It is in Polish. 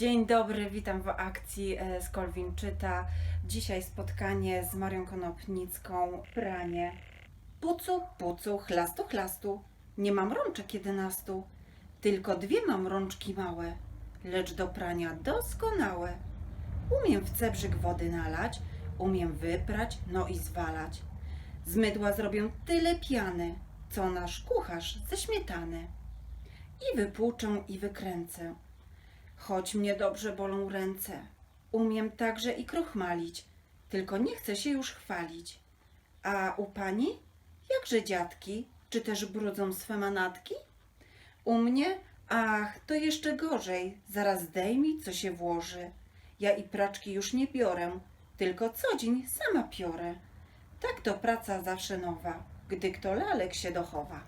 Dzień dobry, witam w akcji e, z Kolwin Czyta. Dzisiaj spotkanie z Marią Konopnicką. Pranie. Pucu, pucu, chlastu, chlastu. Nie mam rączek jedenastu. Tylko dwie mam rączki małe, lecz do prania doskonałe. Umiem w cebrzyk wody nalać, umiem wyprać, no i zwalać. Z mydła zrobię tyle piany, co nasz kucharz ze śmietany. I wypłuczę i wykręcę. Choć mnie dobrze bolą ręce, umiem także i krochmalić, tylko nie chcę się już chwalić. A u pani? Jakże dziadki, czy też brudzą swe manatki? U mnie? Ach, to jeszcze gorzej, zaraz zdejmij, co się włoży. Ja i praczki już nie biorę, tylko co dzień sama piorę. Tak to praca zawsze nowa, gdy kto lalek się dochowa.